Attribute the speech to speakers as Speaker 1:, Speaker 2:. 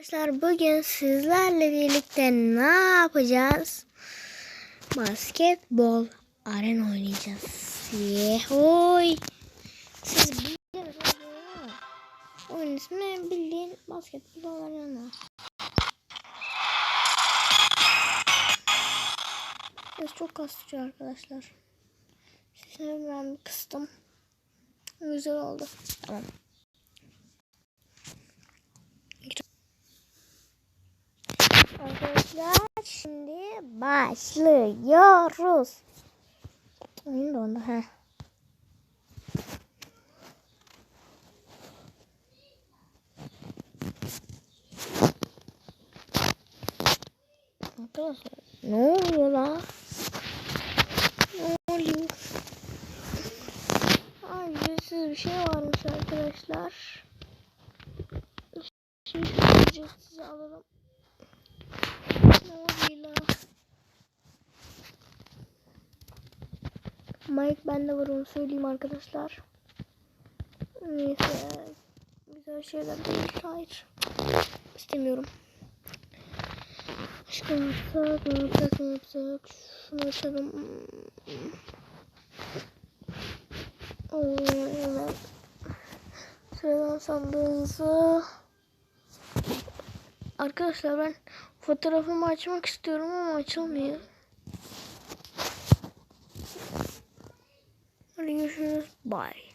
Speaker 1: Arkadaşlar bugün sizlerle birlikte ne yapacağız? Basketbol arena oynayacağız. Yehoy. Siz biliyorsunuz oyun ismi bildiğin basketbol arena. Ses çok kastırıyor arkadaşlar. Sesini ben kıstım. Güzel oldu. Tamam. Arkadaşlar şimdi başlıyoruz. Oyun dondu ha. Arkadaşlar ne oluyor la? Ne oluyor? Ay ücretsiz bir şey varmış arkadaşlar. Şimdi ücretsiz alalım. Ne oluyor la? Mike bende var onu söyleyeyim arkadaşlar. Neyse. Güzel şeyler değil. Hayır. İstemiyorum. Başka ne yapsak? Ne yapsak? Ne yapsak? Şunu açalım. Oo, hemen. Sıradan sandığınızı. Arkadaşlar ben fotoğrafımı açmak istiyorum ama açılmıyor. Hadi görüşürüz. Bye.